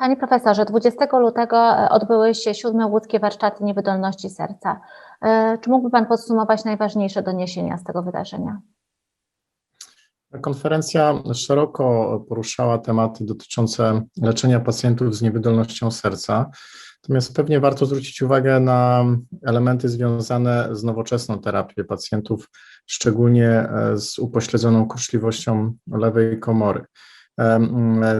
Panie profesorze, 20 lutego e, odbyły się siódme łódzkie warsztaty niewydolności serca. E, Czy mógłby Pan podsumować najważniejsze doniesienia z tego wydarzenia? Konferencja szeroko poruszała tematy dotyczące leczenia pacjentów z niewydolnością serca. Natomiast pewnie warto zwrócić uwagę na elementy związane z nowoczesną terapią pacjentów, szczególnie e, z upośledzoną kurczliwością lewej komory.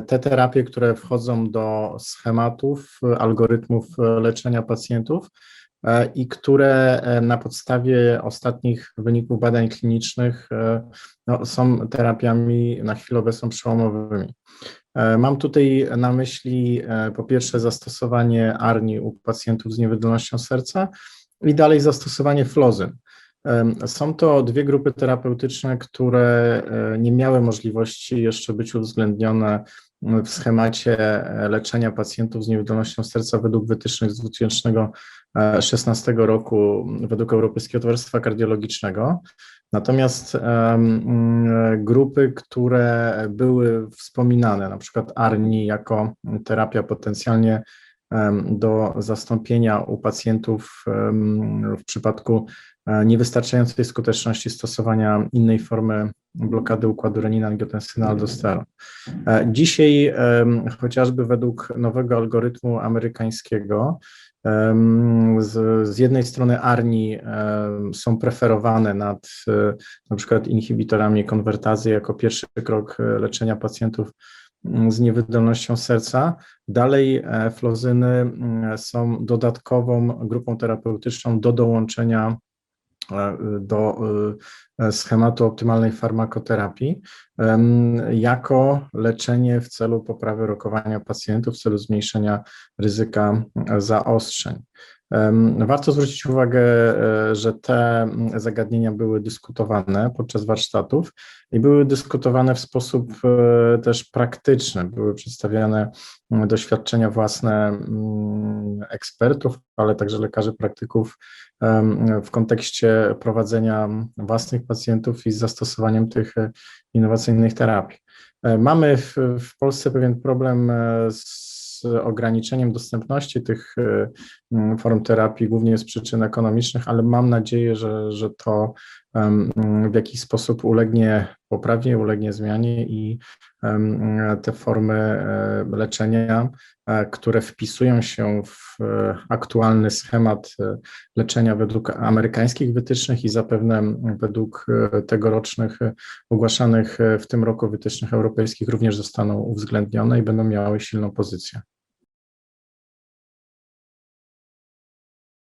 Te terapie, które wchodzą do schematów, algorytmów leczenia pacjentów e, i które e, na podstawie ostatnich wyników badań klinicznych no, są terapiami na chwilę obecną przełomowymi. Mam tutaj na myśli po pierwsze zastosowanie ARNI u pacjentów z niewydolnością serca i dalej zastosowanie flozyn. Są to dwie grupy terapeutyczne, które nie miały możliwości jeszcze być uwzględnione w schemacie leczenia pacjentów z niewydolnością serca według wytycznych z 2016 roku, według Europejskiego Towarzystwa Kardiologicznego. Natomiast grupy, które były wspominane, na przykład ARNI jako terapia potencjalnie do zastąpienia u pacjentów w przypadku niewystarczającej skuteczności stosowania innej formy blokady układu renina-angiotensyna-aldosteron. Dzisiaj chociażby według nowego algorytmu amerykańskiego z, z jednej strony ARNI są preferowane nad na przykład inhibitorami konwertazy jako pierwszy krok leczenia pacjentów z niewydolnością serca. Dalej flozyny są dodatkową grupą terapeutyczną do dołączenia do schematu optymalnej farmakoterapii jako leczenie w celu poprawy rokowania pacjentów, w celu zmniejszenia ryzyka zaostrzeń. Warto zwrócić uwagę, e, że te zagadnienia były dyskutowane podczas warsztatów i były dyskutowane w sposób e, też praktyczny. Były przedstawiane doświadczenia własne ekspertów, ale także lekarzy praktyków w kontekście prowadzenia własnych pacjentów i z zastosowaniem tych innowacyjnych terapii. E, mamy w, w Polsce pewien problem z ograniczeniem dostępności tych form terapii, głównie z przyczyn ekonomicznych, ale mam nadzieję, że, że to w jakiś sposób ulegnie poprawie, ulegnie zmianie i te formy e, leczenia, e, które wpisują się w e, aktualny schemat leczenia według amerykańskich wytycznych i zapewne według tegorocznych ogłaszanych w tym roku wytycznych europejskich również zostaną uwzględnione i będą miały silną pozycję.